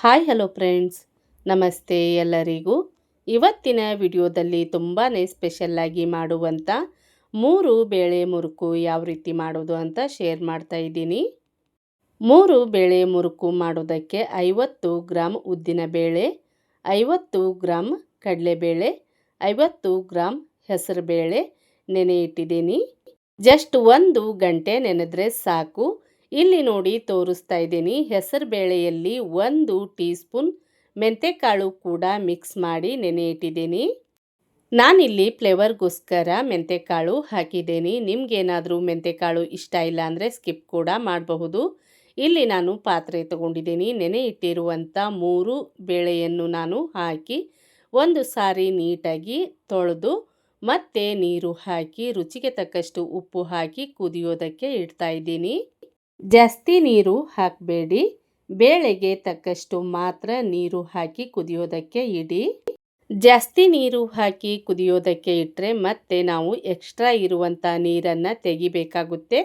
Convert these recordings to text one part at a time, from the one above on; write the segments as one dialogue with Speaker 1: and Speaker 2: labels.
Speaker 1: Hi, hello friends. ನಮಸ್ತೆ ಎಲ್ಲರಿಗೂ. ಇವತ್ತಿನ ವಿಡಿಯೋದಲ್ಲಿ ತುಂಬಾ ಸ್ಪೆಷಲ್ಲಾಗಿ ಮಾಡುವಂಥ ಮೂರು ಬೇಳೆ ಮುರುಕು ಯಾವ ರೀತಿ ಮಾಡೋದು ಅಂತ ಶೇರ್ ಮಾಡ್ತಾ ಇದ್ದೀನಿ. ಮೂರು ಬೇಳೆ ಮುರುಕು ಮಾಡೋದಕ್ಕೆ ಐವತ್ತು ಗ್ರಾಮ್ ಉದ್ದಿನ ಬೇಳೆ, ಐವತ್ತು ಗ್ರಾಮ್ ಕಡಲೆಬೇಳೆ ಐವತ್ತು ಗ್ರಾಮ್ ಹೆಸರು ಬೇಳೆ ನೆನೆ ಇಟ್ಟಿದ್ದೀನಿ. ಜಸ್ಟ್ ಒಂದು ಗಂಟೆ ನೆನೆದ್ರೆ ಸಾಕು. ಇಲ್ಲಿ ನೋಡಿ ತೋರಿಸ್ತಾ ಇದ್ದೀನಿ. ಹೆಸರು ಬೇಳೆಯಲ್ಲಿ ಒಂದು ಟೀ ಸ್ಪೂನ್ ಮೆಂತೆಕಾಳು ಕೂಡ ಮಿಕ್ಸ್ ಮಾಡಿ ನೆನೆ ಇಟ್ಟಿದ್ದೀನಿ ನಾನಿಲ್ಲಿ ಫ್ಲೇವರ್ಗೋಸ್ಕರ ಮೆಂತೆಕಾಳು ಹಾಕಿದ್ದೀನಿ. ನಿಮಗೇನಾದರೂ ಮೆಂತೆಕಾಳು ಇಷ್ಟ ಇಲ್ಲ ಅಂದರೆ ಸ್ಕಿಪ್ ಕೂಡ ಮಾಡಬಹುದು. ಇಲ್ಲಿ ನಾನು ಪಾತ್ರೆ ತಗೊಂಡಿದ್ದೀನಿ. ನೆನೆ ಇಟ್ಟಿರುವಂಥ ಮೂರು ಬೇಳೆಯನ್ನು ನಾನು ಹಾಕಿ ಒಂದು ಸಾರಿ ನೀಟಾಗಿ ತೊಳೆದು ಮತ್ತೆ ನೀರು ಹಾಕಿ ರುಚಿಗೆ ತಕ್ಕಷ್ಟು ಉಪ್ಪು ಹಾಕಿ ಕುದಿಯೋದಕ್ಕೆ ಇಡ್ತಾ ಇದ್ದೀನಿ. ಜಾಸ್ತಿ ನೀರು ಹಾಕಬೇಡಿ. ಬೇಳೆಗೆ ತಕ್ಕಷ್ಟು ಮಾತ್ರ ನೀರು ಹಾಕಿ ಕುದಿಯೋದಕ್ಕೆ ಇಡಿ. ಜಾಸ್ತಿ ನೀರು ಹಾಕಿ ಕುದಿಯೋದಕ್ಕೆ ಇಟ್ಟರೆ ಮತ್ತೆ ನಾವು ಎಕ್ಸ್ಟ್ರಾ ಇರುವಂಥ ನೀರನ್ನು ತೆಗಿಬೇಕಾಗುತ್ತೆ.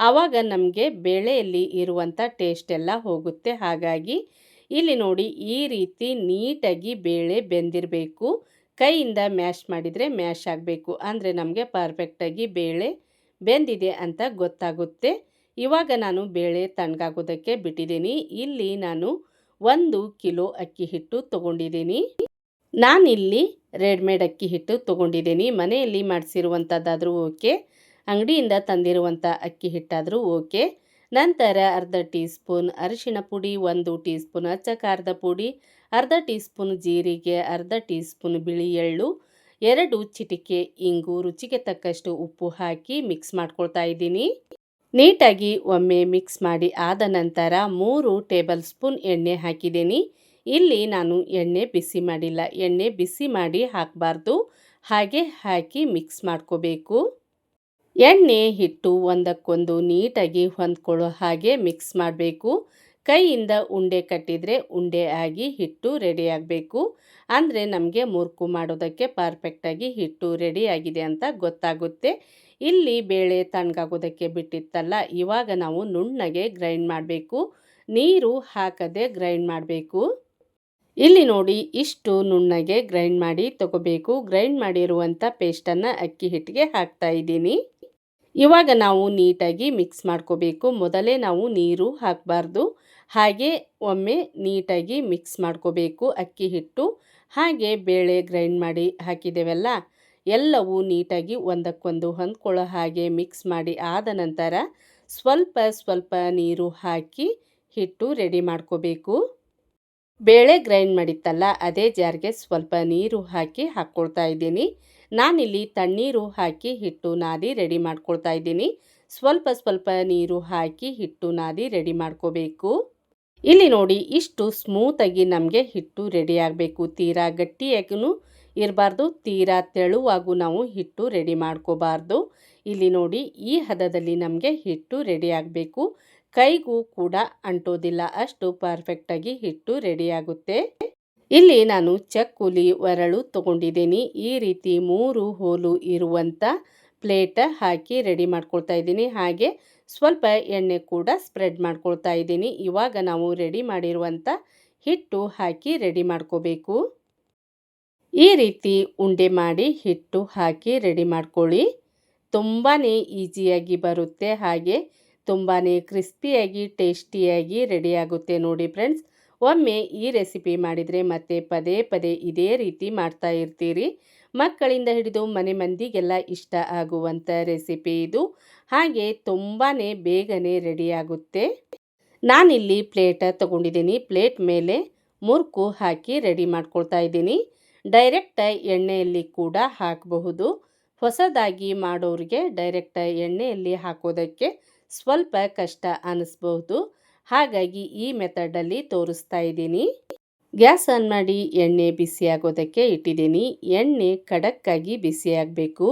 Speaker 1: ಆವಾಗ ನಮಗೆ ಬೇಳೆಯಲ್ಲಿ ಇರುವಂಥ ಟೇಸ್ಟ್ ಎಲ್ಲ ಹೋಗುತ್ತೆ. ಹಾಗಾಗಿ ಇಲ್ಲಿ ನೋಡಿ ಈ ರೀತಿ ನೀಟಾಗಿ ಬೇಳೆ ಬೆಂದಿರಬೇಕು. ಕೈಯಿಂದ ಮ್ಯಾಶ್ ಮಾಡಿದರೆ ಮ್ಯಾಶ್ ಆಗಬೇಕು. ಅಂದರೆ ನಮಗೆ ಪರ್ಫೆಕ್ಟಾಗಿ ಬೇಳೆ ಬೆಂದಿದೆ ಅಂತ ಗೊತ್ತಾಗುತ್ತೆ. ಇವಾಗ ನಾನು ಬೇಳೆ ತಣ್ಣಗಾಗೋದಕ್ಕೆ ಬಿಟ್ಟಿದ್ದೀನಿ. ಇಲ್ಲಿ ನಾನು ಒಂದು ಕಿಲೋ ಅಕ್ಕಿ ಹಿಟ್ಟು ತೊಗೊಂಡಿದ್ದೀನಿ. ನಾನಿಲ್ಲಿ ರೆಡ್ಮೇಡ್ ಅಕ್ಕಿ ಹಿಟ್ಟು ತೊಗೊಂಡಿದ್ದೀನಿ. ಮನೆಯಲ್ಲಿ ಮಾಡಿಸಿರುವಂಥದ್ದಾದರೂ ಓಕೆ. ಅಂಗಡಿಯಿಂದ ತಂದಿರುವಂಥ ಅಕ್ಕಿ ಹಿಟ್ಟಾದರೂ ಓಕೆ. ನಂತರ ಅರ್ಧ ಟೀ ಸ್ಪೂನ್ ಅರಿಶಿಣ ಪುಡಿ, ಒಂದು ಟೀ ಸ್ಪೂನ್ ಪುಡಿ, ಅರ್ಧ ಟೀ ಸ್ಪೂನ್ ಜೀರಿಗೆ, ಅರ್ಧ ಟೀ ಸ್ಪೂನ್ ಬಿಳಿ ಎಳ್ಳು, ಎರಡು ಚಿಟಿಕೆ ಇಂಗು ರುಚಿಗೆ ತಕ್ಕಷ್ಟು ಉಪ್ಪು ಹಾಕಿ ಮಿಕ್ಸ್ ಮಾಡ್ಕೊಳ್ತಾ ಇದ್ದೀನಿ. ನೀಟಾಗಿ ಒಮ್ಮೆ ಮಿಕ್ಸ್ ಮಾಡಿ ಆದ ನಂತರ ಮೂರು ಟೇಬಲ್ ಸ್ಪೂನ್ ಎಣ್ಣೆ ಹಾಕಿದ್ದೀನಿ. ಇಲ್ಲಿ ನಾನು ಎಣ್ಣೆ ಬಿಸಿ ಮಾಡಿಲ್ಲ. ಎಣ್ಣೆ ಬಿಸಿ ಮಾಡಿ ಹಾಕಬಾರ್ದು. ಹಾಗೆ ಹಾಕಿ ಮಿಕ್ಸ್ ಮಾಡ್ಕೋಬೇಕು. ಎಣ್ಣೆ ಹಿಟ್ಟು ಒಂದಕ್ಕೊಂದು ನೀಟಾಗಿ ಹೊಂದ್ಕೊಳ್ಳೋ ಹಾಗೆ ಮಿಕ್ಸ್ ಮಾಡಬೇಕು. ಕೈಯಿಂದ ಉಂಡೆ ಕಟ್ಟಿದರೆ ಉಂಡೆ ಆಗಿ ಹಿಟ್ಟು ರೆಡಿ ಆಗಬೇಕು. ಅಂದರೆ ನಮಗೆ ಮುರುಕು ಮಾಡೋದಕ್ಕೆ ಪರ್ಫೆಕ್ಟಾಗಿ ಹಿಟ್ಟು ರೆಡಿ ಆಗಿದೆ ಅಂತ ಗೊತ್ತಾಗುತ್ತೆ. ಇಲ್ಲಿ ಬೇಳೆ ತಣ್ಣಗಾಗೋದಕ್ಕೆ ಬಿಟ್ಟಿತ್ತಲ್ಲ, ಇವಾಗ ನಾವು ನುಣ್ಣಗೆ ಗ್ರೈಂಡ್ ಮಾಡಬೇಕು. ನೀರು ಹಾಕದೆ ಗ್ರೈಂಡ್ ಮಾಡಬೇಕು. ಇಲ್ಲಿ ನೋಡಿ, ಇಷ್ಟು ನುಣ್ಣಗೆ ಗ್ರೈಂಡ್ ಮಾಡಿ ತಗೋಬೇಕು. ಗ್ರೈಂಡ್ ಮಾಡಿರುವಂಥ ಪೇಸ್ಟನ್ನು ಅಕ್ಕಿ ಹಿಟ್ಟಿಗೆ ಹಾಕ್ತಾ ಇದ್ದೀನಿ. ಇವಾಗ ನಾವು ನೀಟಾಗಿ ಮಿಕ್ಸ್ ಮಾಡ್ಕೋಬೇಕು. ಮೊದಲೇ ನಾವು ನೀರು ಹಾಕಬಾರ್ದು. ಹಾಗೆ ಒಮ್ಮೆ ನೀಟಾಗಿ ಮಿಕ್ಸ್ ಮಾಡ್ಕೋಬೇಕು ಅಕ್ಕಿ ಹಿಟ್ಟು. ಹಾಗೆ ಬೇಳೆ ಗ್ರೈಂಡ್ ಮಾಡಿ ಹಾಕಿದ್ದೇವಲ್ಲ ಎಲ್ಲವೂ ನೀಟಾಗಿ ಒಂದಕ್ಕೊಂದು ಹೊಂದ್ಕೊಳ್ಳೋ ಹಾಗೆ ಮಿಕ್ಸ್ ಮಾಡಿ ಆದ ನಂತರ ಸ್ವಲ್ಪ ಸ್ವಲ್ಪ ನೀರು ಹಾಕಿ ಹಿಟ್ಟು ರೆಡಿ ಮಾಡ್ಕೋಬೇಕು. ಬೇಳೆ ಗ್ರೈಂಡ್ ಮಾಡಿತ್ತಲ್ಲ, ಅದೇ ಜಾರ್ಗೆ ಸ್ವಲ್ಪ ನೀರು ಹಾಕಿ ಹಾಕ್ಕೊಳ್ತಾ ಇದ್ದೀನಿ. ನಾನಿಲ್ಲಿ ತಣ್ಣೀರು ಹಾಕಿ ಹಿಟ್ಟು ನಾದಿ ರೆಡಿ ಮಾಡ್ಕೊಳ್ತಾ ಇದ್ದೀನಿ. ಸ್ವಲ್ಪ ಸ್ವಲ್ಪ ನೀರು ಹಾಕಿ ಹಿಟ್ಟು ನಾದಿ ರೆಡಿ ಮಾಡ್ಕೋಬೇಕು. ಇಲ್ಲಿ ನೋಡಿ ಇಷ್ಟು ಸ್ಮೂತಾಗಿ ನಮಗೆ ಹಿಟ್ಟು ರೆಡಿ ಆಗಬೇಕು. ತೀರಾ ಗಟ್ಟಿಯಾಗೂ ಇರಬಾರ್ದು. ತೀರಾ ತೆಳುವಾಗೂ ನಾವು ಹಿಟ್ಟು ರೆಡಿ ಮಾಡ್ಕೋಬಾರ್ದು. ಇಲ್ಲಿ ನೋಡಿ, ಈ ಹದದಲ್ಲಿ ನಮಗೆ ಹಿಟ್ಟು ರೆಡಿ ಆಗಬೇಕು. ಕೈಗೂ ಕೂಡ ಅಂಟೋದಿಲ್ಲ. ಅಷ್ಟು ಪರ್ಫೆಕ್ಟಾಗಿ ಹಿಟ್ಟು ರೆಡಿಯಾಗುತ್ತೆ ಇಲ್ಲಿ ನಾನು ಚಕ್ಕುಲಿ ಒರಳು ತೊಗೊಂಡಿದ್ದೀನಿ. ಈ ರೀತಿ ಮೂರು ಹೋಲು ಇರುವಂಥ ಪ್ಲೇಟ ಹಾಕಿ ರೆಡಿ ಮಾಡ್ಕೊಳ್ತಾ ಇದ್ದೀನಿ. ಹಾಗೆ ಸ್ವಲ್ಪ ಎಣ್ಣೆ ಕೂಡ ಸ್ಪ್ರೆಡ್ ಮಾಡ್ಕೊಳ್ತಾ ಇದ್ದೀನಿ. ಇವಾಗ ನಾವು ರೆಡಿ ಮಾಡಿರುವಂಥ ಹಿಟ್ಟು ಹಾಕಿ ರೆಡಿ ಮಾಡ್ಕೋಬೇಕು. ಈ ರೀತಿ ಉಂಡೆ ಮಾಡಿ ಹಿಟ್ಟು ಹಾಕಿ ರೆಡಿ ಮಾಡ್ಕೊಳ್ಳಿ. ತುಂಬಾ ಈಸಿಯಾಗಿ ಬರುತ್ತೆ. ಹಾಗೆ ತುಂಬಾ ಕ್ರಿಸ್ಪಿಯಾಗಿ, ಟೇಸ್ಟಿಯಾಗಿ ರೆಡಿಯಾಗುತ್ತೆ ನೋಡಿ ಫ್ರೆಂಡ್ಸ್. ಒಮ್ಮೆ ಈ ರೆಸಿಪಿ ಮಾಡಿದರೆ ಮತ್ತೆ ಪದೇ ಪದೇ ಇದೇ ರೀತಿ ಮಾಡ್ತಾ ಇರ್ತೀರಿ. ಮಕ್ಕಳಿಂದ ಹಿಡಿದು ಮನೆ ಮಂದಿಗೆಲ್ಲ ಇಷ್ಟ ಆಗುವಂಥ ರೆಸಿಪಿ ಇದು. ಹಾಗೆ ತುಂಬಾ ಬೇಗನೆ ರೆಡಿಯಾಗುತ್ತೆ ನಾನಿಲ್ಲಿ ಪ್ಲೇಟ ತಗೊಂಡಿದ್ದೀನಿ. ಪ್ಲೇಟ್ ಮೇಲೆ ಮುರುಕು ಹಾಕಿ ರೆಡಿ ಮಾಡ್ಕೊಳ್ತಾ ಇದ್ದೀನಿ. ಡೈರೆಕ್ಟ್ ಎಣ್ಣೆಯಲ್ಲಿ ಕೂಡ ಹಾಕಬಹುದು. ಹೊಸದಾಗಿ ಮಾಡೋರಿಗೆ ಡೈರೆಕ್ಟ್ ಎಣ್ಣೆಯಲ್ಲಿ ಹಾಕೋದಕ್ಕೆ ಸ್ವಲ್ಪ ಕಷ್ಟ ಅನ್ನಿಸ್ಬಹುದು ಹಾಗಾಗಿ ಈ ಮೆಥಡಲ್ಲಿ ತೋರಿಸ್ತಾ ಇದ್ದೀನಿ. ಗ್ಯಾಸ್ ಆನ್ ಮಾಡಿ ಎಣ್ಣೆ ಬಿಸಿಯಾಗೋದಕ್ಕೆ ಇಟ್ಟಿದ್ದೀನಿ. ಎಣ್ಣೆ ಖಡಕ್ಕಾಗಿ ಬಿಸಿಯಾಗಬೇಕು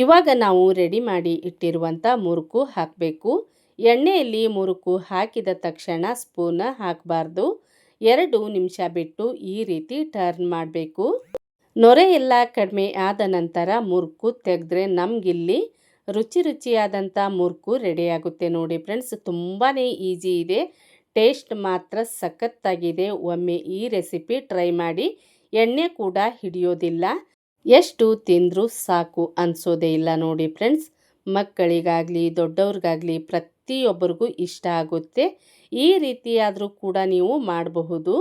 Speaker 1: ಇವಾಗ ನಾವು ರೆಡಿ ಮಾಡಿ ಇಟ್ಟಿರುವಂಥ ಮುರುಕು ಹಾಕಬೇಕು. ಎಣ್ಣೆಯಲ್ಲಿ ಮುರುಕು ಹಾಕಿದ ತಕ್ಷಣ ಸ್ಪೂನ್ ಹಾಕಬಾರ್ದು. ಎರಡು ನಿಮಿಷ ಬಿಟ್ಟು ಈ ರೀತಿ ಟರ್ನ್ ಮಾಡಬೇಕು. ನೊರೆ ಎಲ್ಲ ಕಡಿಮೆ ಆದ ನಂತರ ಮುರುಕು ತೆಗೆದ್ರೆ ನಮಗಿಲ್ಲಿ ರುಚಿ ರುಚಿಯಾದಂಥ ಮುರುಕು ರೆಡಿಯಾಗುತ್ತೆ ನೋಡಿ ಫ್ರೆಂಡ್ಸ್ ತುಂಬಾ ಈಸಿ ಇದೆ. ಟೇಸ್ಟ್ ಮಾತ್ರ ಸಖತ್ತಾಗಿದೆ. ಒಮ್ಮೆ ಈ ರೆಸಿಪಿ ಟ್ರೈ ಮಾಡಿ ಎಣ್ಣೆ ಕೂಡ ಹಿಡಿಯೋದಿಲ್ಲ. ಎಷ್ಟು ತಿಂದರೂ ಸಾಕು ಅನಿಸೋದೇ ಇಲ್ಲ ನೋಡಿ ಫ್ರೆಂಡ್ಸ್ ಮಕ್ಕಳಿಗಾಗಲಿ, ದೊಡ್ಡವ್ರಿಗಾಗಲಿ ಪ್ರತಿಯೊಬ್ಬರಿಗೂ ಇಷ್ಟ ಆಗುತ್ತೆ. ಈ ರೀತಿಯಾದರೂ ಕೂಡ ನೀವು ಮಾಡಬಹುದು.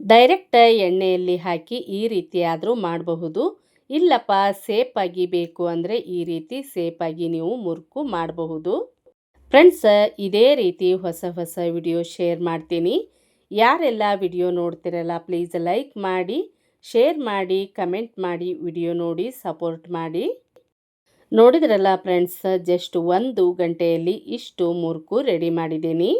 Speaker 1: ಡೈರೆಕ್ಟ್ ಎಣ್ಣೆಯಲ್ಲಿ ಹಾಕಿ ಈ ರೀತಿಯಾದರೂ ಮಾಡಬಹುದು. ಇಲ್ಲಪ್ಪ ಸೇಪಾಗಿ ಬೇಕು ಅಂದರೆ ಈ ರೀತಿ ಸೇಪಾಗಿ ನೀವು ಮುರುಕು ಮಾಡಬಹುದು. ಫ್ರೆಂಡ್ಸ್, ಇದೇ ರೀತಿ ಹೊಸ ಹೊಸ ವಿಡಿಯೋ ಶೇರ್ ಮಾಡ್ತೀನಿ. ಯಾರೆಲ್ಲ ವಿಡಿಯೋ ನೋಡ್ತಿರಲ್ಲ, ಪ್ಲೀಸ್ ಲೈಕ್ ಮಾಡಿ, ಶೇರ್ ಮಾಡಿ, ಕಮೆಂಟ್ ಮಾಡಿ ವಿಡಿಯೋ ನೋಡಿ ಸಪೋರ್ಟ್ ಮಾಡಿ. ನೋಡಿದ್ರಲ್ಲ ಫ್ರೆಂಡ್ಸ್ ಜಸ್ಟ್ ಒಂದು ಗಂಟೆಯಲ್ಲಿ ಇಷ್ಟು ಮುರುಕು ರೆಡಿ ಮಾಡಿದ್ದೀನಿ.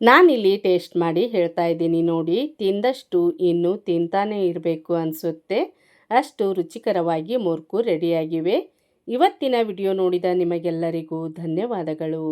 Speaker 1: ನಾನಿಲ್ಲಿ ಟೇಸ್ಟ್ ಮಾಡಿ ಹೇಳ್ತಾ ಇದ್ದೀನಿ ನೋಡಿ, ತಿಂದಷ್ಟು ಇನ್ನೂ ತಿಂತಾನೇ ಇರಬೇಕು ಅನಿಸುತ್ತೆ. ಅಷ್ಟು ರುಚಿಕರವಾಗಿ ಮುರುಕು ರೆಡಿಯಾಗಿವೆ ಇವತ್ತಿನ ವಿಡಿಯೋ ನೋಡಿದ ನಿಮಗೆಲ್ಲರಿಗೂ ಧನ್ಯವಾದಗಳು.